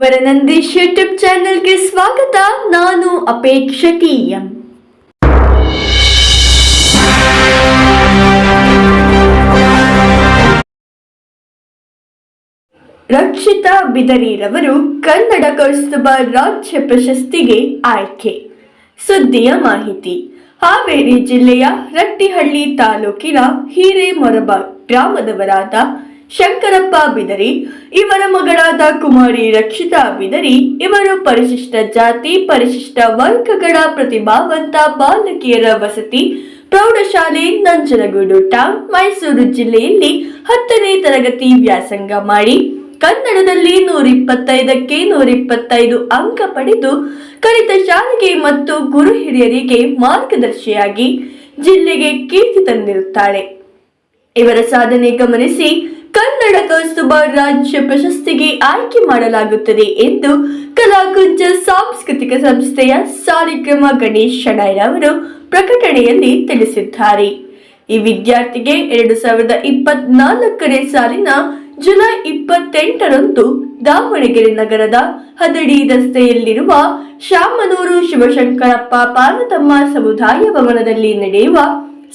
ವರನಂದೀಶ್ YouTube ಚಾನೆಲ್ಗೆ ಸ್ವಾಗತ. ನಾನು ಅಪೇಕ್ಷಕಿ ಎಂ. ರಕ್ಷಿತಾ ಬಿದರಿರವರು ಕನ್ನಡ ಕೌಸ್ತುಭ ರಾಜ್ಯ ಪ್ರಶಸ್ತಿಗೆ ಆಯ್ಕೆ. ಸುದ್ದಿಯ ಮಾಹಿತಿ. ಹಾವೇರಿ ಜಿಲ್ಲೆಯ ರಟ್ಟಿಹಳ್ಳಿ ತಾಲೂಕಿನ ಹಿರೇಮೊರಬ ಗ್ರಾಮದವರಾದ ಶಂಕರಪ್ಪ ಬಿದರಿ, ಇವರ ಮಗಳಾದ ಕುಮಾರಿ ರಕ್ಷಿತಾ ಬಿದರಿ, ಇವರು ಪರಿಶಿಷ್ಟ ಜಾತಿ, ಪರಿಶಿಷ್ಟ ವರ್ಗಗಳ ಪ್ರತಿಭಾವಂತ ಬಾಲಕಿಯರ ವಸತಿ, ಪ್ರೌಢಶಾಲೆ ನಂಜನಗೂಡು ಟೌನ್ ಮೈಸೂರು ಜಿಲ್ಲೆಯಲ್ಲಿ ಹತ್ತನೇ ತರಗತಿ ವ್ಯಾಸಂಗ ಮಾಡಿ, ಕನ್ನಡದಲ್ಲಿ ನೂರಿಪ್ಪತ್ತೈದಕ್ಕೆ ನೂರಿಪ್ಪತ್ತೈದು ಅಂಕ ಪಡೆದು, ಕಲಿತ ಶಾಲೆಗೆ ಮತ್ತು ಗುರು ಹಿರಿಯರಿಗೆ ಮಾರ್ಗದರ್ಶಿಯಾಗಿ ಜಿಲ್ಲೆಗೆ ಕೀರ್ತಿ ತಂದಿರುತ್ತಾಳೆ. ಇವರ ಸಾಧನೆ ಗಮನಿಸಿ ಕನ್ನಡ ಕೌಸ್ತುಭ ರಾಜ್ಯ ಪ್ರಶಸ್ತಿಗೆ ಆಯ್ಕೆ ಮಾಡಲಾಗುತ್ತದೆ ಎಂದು ಕಲಾಕುಂಚ ಸಾಂಸ್ಕೃತಿಕ ಸಂಸ್ಥೆಯ ಸಾಲಿಗ್ರಾಮ ಗಣೇಶ್ ಶೆಣೈರವರು ಪ್ರಕಟಣೆಯಲ್ಲಿ ತಿಳಿಸಿದ್ದಾರೆ. ಈ ವಿದ್ಯಾರ್ಥಿಗೆ ಎರಡು ಸಾವಿರದ ಇಪ್ಪತ್ನಾಲ್ಕನೇ ಸಾಲಿನ ಜುಲೈ ಇಪ್ಪತ್ತೆಂಟರಂದು ದಾವಣಗೆರೆ ನಗರದ ಹದಡಿ ರಸ್ತೆಯಲ್ಲಿರುವ ಶಾಮನೂರು ಶಿವಶಂಕರಪ್ಪ ಪಾರ್ವತಮ್ಮ ಸಮುದಾಯ ಭವನದಲ್ಲಿ ನಡೆಯುವ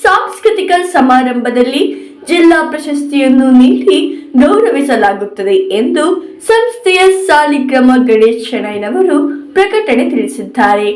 ಸಾಂಸ್ಕೃತಿಕ ಸಮಾರಂಭದಲ್ಲಿ ಜಿಲ್ಲಾ ಪ್ರಶಸ್ತಿಯನ್ನು ನೀಡಿ ಗೌರವಿಸಲಾಗುತ್ತದೆ ಎಂದು ಸಂಸ್ಥೆಯ ಸಾಲಿಗ್ರಾಮ ಗಣೇಶ್ ಶೆಣೈನವರು ಪ್ರಕಟಣೆ ತಿಳಿಸಿದ್ದಾರೆ.